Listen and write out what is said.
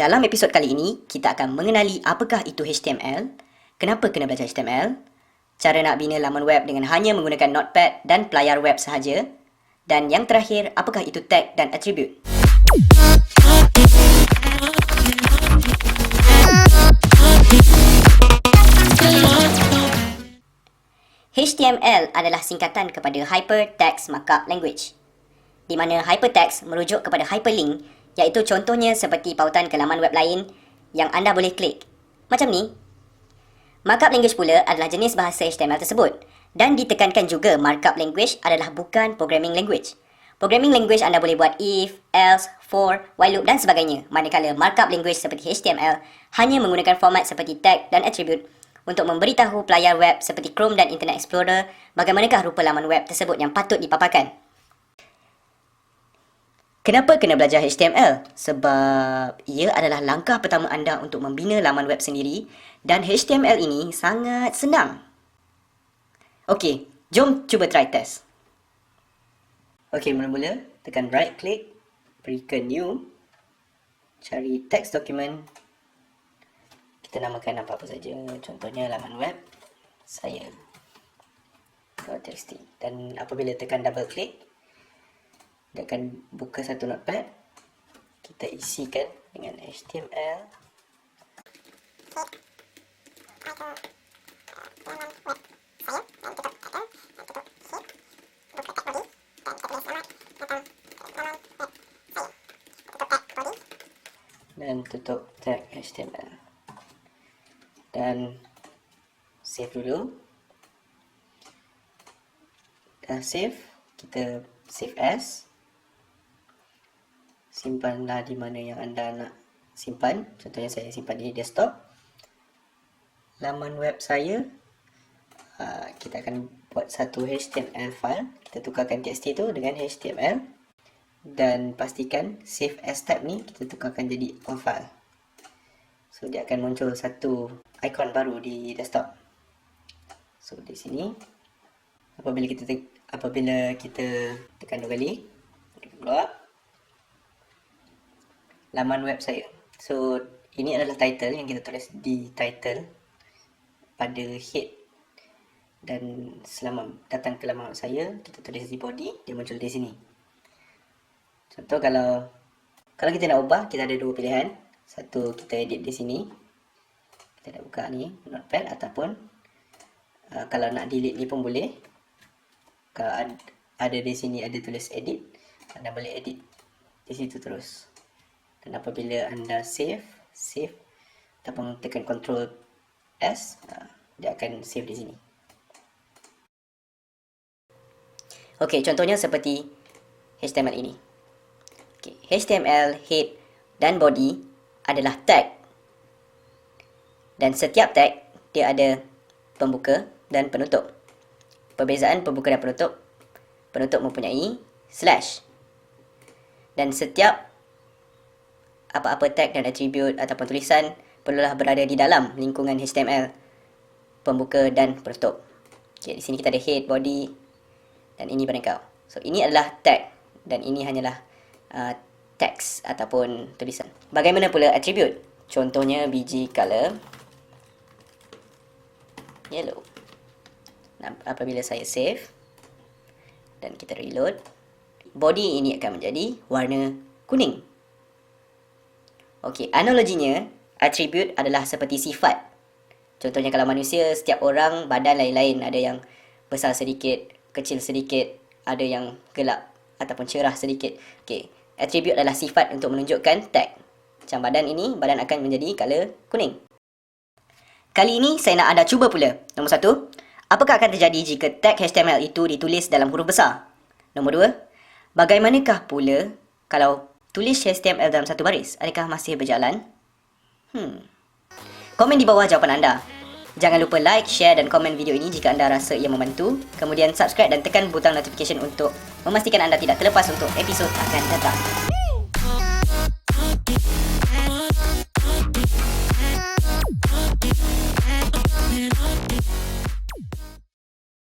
Dalam episod kali ini, kita akan mengenali apakah itu HTML, kenapa kena belajar HTML, cara nak bina laman web dengan hanya menggunakan Notepad dan pelayar web sahaja, dan yang terakhir, apakah itu tag dan attribute. HTML adalah singkatan kepada Hypertext Markup Language di mana hypertext merujuk kepada hyperlink iaitu contohnya seperti pautan ke laman web lain yang anda boleh klik. Macam ni. Markup language pula adalah jenis bahasa HTML tersebut dan ditekankan juga markup language adalah bukan programming language. Programming language anda boleh buat if, else, for, while loop dan sebagainya. Manakala markup language seperti HTML hanya menggunakan format seperti tag dan attribute untuk memberitahu pelayar web seperti Chrome dan Internet Explorer bagaimanakah rupa laman web tersebut yang patut dipaparkan. Kenapa kena belajar HTML? Sebab ia adalah langkah pertama anda untuk membina laman web sendiri dan HTML ini sangat senang. Okey, jom cuba try test. Okey, mula-mula tekan right click, beri new, cari text document. Kita namakan apa-apa saja. Contohnya laman web saya. dan apabila tekan double click dia akan buka satu notepad kita isikan dengan HTML dan tutup tag HTML dan save dulu. Dah save kita save as simpanlah di mana yang anda nak simpan. Contohnya saya simpan di desktop. Laman web saya uh, kita akan buat satu HTML file. Kita tukarkan txt itu dengan HTML dan pastikan save as tab ni kita tukarkan jadi all file. So dia akan muncul satu ikon baru di desktop. So di sini apabila kita apabila kita tekan dua kali keluar laman web saya. So, ini adalah title yang kita tulis di title pada head dan selama datang ke laman web saya, kita tulis di body, dia muncul di sini. Contoh kalau kalau kita nak ubah, kita ada dua pilihan. Satu, kita edit di sini. Kita nak buka ni, notepad ataupun uh, kalau nak delete ni pun boleh. Kalau ada, ada di sini ada tulis edit, anda boleh edit di situ terus dan apabila anda save save ataupun tekan control S uh, dia akan save di sini Okey, contohnya seperti HTML ini. Okey, HTML head dan body adalah tag. Dan setiap tag dia ada pembuka dan penutup. Perbezaan pembuka dan penutup, penutup mempunyai slash. Dan setiap apa-apa tag dan attribute ataupun tulisan perlulah berada di dalam lingkungan HTML pembuka dan penutup. Okay, di sini kita ada head, body dan ini pada kau. So ini adalah tag dan ini hanyalah uh, text ataupun tulisan. Bagaimana pula attribute? Contohnya biji color yellow. Apabila saya save dan kita reload, body ini akan menjadi warna kuning. Okey, analoginya, atribut adalah seperti sifat. Contohnya kalau manusia, setiap orang badan lain-lain. Ada yang besar sedikit, kecil sedikit, ada yang gelap ataupun cerah sedikit. Okey, atribut adalah sifat untuk menunjukkan tag. Macam badan ini, badan akan menjadi color kuning. Kali ini saya nak anda cuba pula. Nombor satu, apakah akan terjadi jika tag HTML itu ditulis dalam huruf besar? Nombor dua, bagaimanakah pula kalau Tulis HTML dalam satu baris. Adakah masih berjalan? Hmm. Komen di bawah jawapan anda. Jangan lupa like, share dan komen video ini jika anda rasa ia membantu. Kemudian subscribe dan tekan butang notification untuk memastikan anda tidak terlepas untuk episod akan datang.